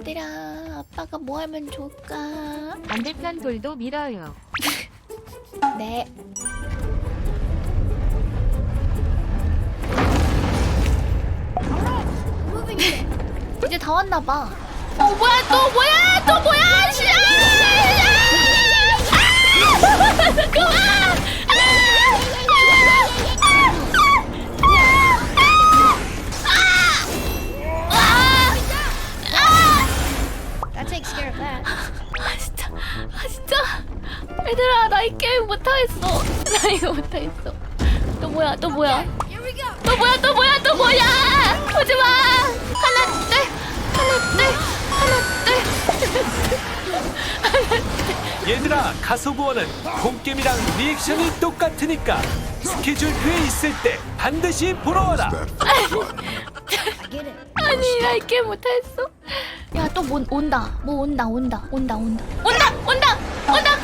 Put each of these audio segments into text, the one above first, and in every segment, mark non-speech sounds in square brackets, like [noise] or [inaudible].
아들아, 아빠가 뭐 하면 좋을까? 반대편 돌도 밀어요. [laughs] 네. [laughs] 이제 다 왔나 봐. 어 뭐야 또 뭐야 못하겠어 나 이거 못하겠어. 또 뭐야 또 뭐야. 또 뭐야 또 뭐야 또 뭐야? 오지 마! 하나 둘 하나 둘 하나 둘. 얘들아 가소부어는 홈게임이랑 리액션이 똑같으니까 스케줄표에 있을 때 반드시 보러 와라. 아니 나 이 게임 못하겠어. 야 또 뭐 온다. 뭐 온다 온다 온다 온다. 온다 온다 온다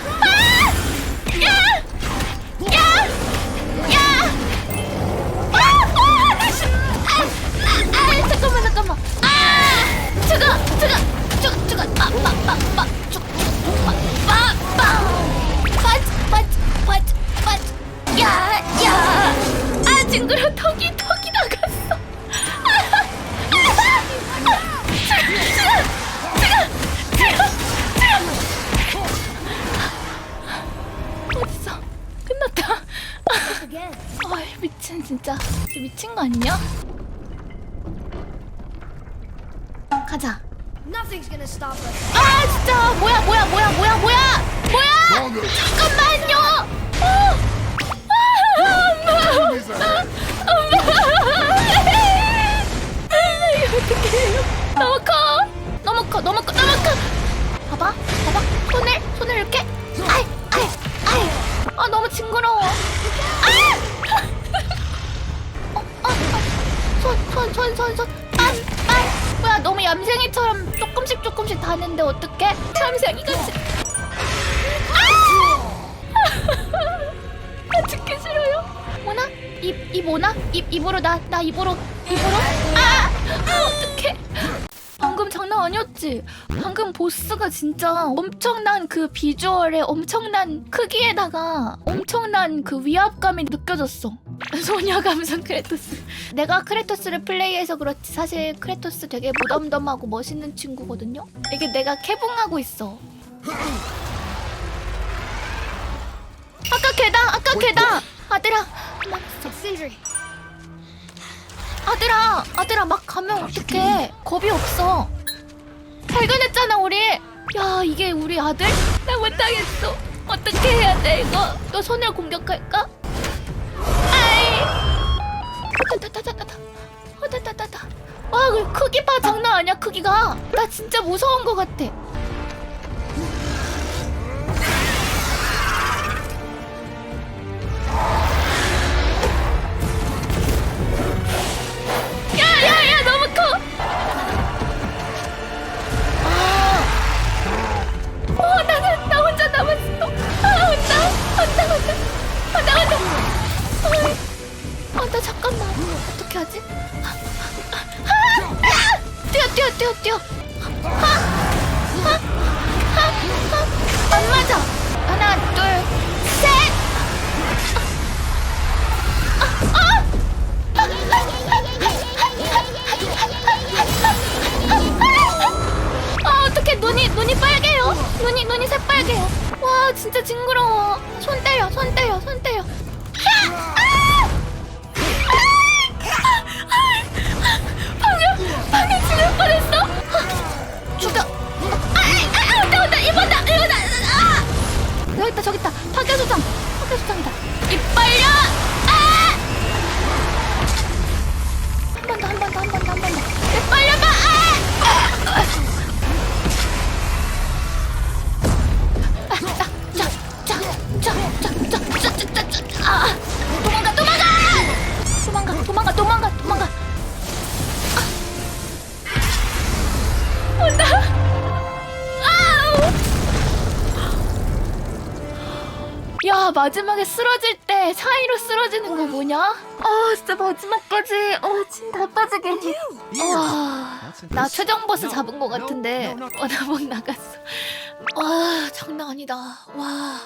아 미친 진짜. 미친 거 아니냐? 가자. Nothing's gonna stop us. 아 진짜! 뭐야 뭐야 뭐야 뭐야 뭐야! 뭐야! 잠깐만요! 어. 아, 엄마! 엄마! 엄마! 이거 어떡해요? 너무 커 너무 커! 너무 커 너무 커! 봐봐 봐봐. 손을 손을 이렇게. 아이 아이 아 너무 징그러워 아! 어, 어, 어. 손, 손, 손, 손, 손. 아, 아. 뭐야, 너무 얌생이처럼 조금씩 조금씩 다는데 어떡해? 얌생이같이. 아! 나 죽기 싫어요. 오나? 입, 입 오나? 입, 입으로 나, 나 입으로, 입으로? 아! 아, 어떡해. 아니었지? 방금 보스가 진짜 엄청난 그 비주얼에 엄청난 크기에다가 엄청난 그 위압감이 느껴졌어. [laughs] 소녀 감성 크레토스. 내가 크레토스를 플레이해서 그렇지 사실 크레토스 되게 무덤덤하고 멋있는 친구거든요. 이게 내가 캐붕하고 있어. 아까 계단, 아까 계단. 아들아. 아들아, 아들아 막 가면 어떡해? 겁이 없어. 발견했잖아 우리. 야 이게 우리 아들? 나 못하겠어. 어떻게 해야 돼 이거? 또 손을 공격할까? 아이. 타타타타타. 와, 그 크기 봐 장난 아니야 크기가. 나 진짜 무서운 것 같아. 어떻게 하지? 아, 아, 아! 뛰어, 뛰어, 뛰어, 뛰어. 안 맞아. 하나, 둘, 셋. 눈이 눈이 새빨개요 와 진짜 징그러워 손 떼요 손 떼요 손 떼요 파괴수장 파괴수장이다. 이빨려 야 마지막에 쓰러질 때 사이로 쓰러지는 거 뭐냐? 아 진짜 마지막까지. 어 진짜 빠지게 와나 최종 보스 잡은 거 같은데 워너봉 나갔어. 와 장난 아니다. 와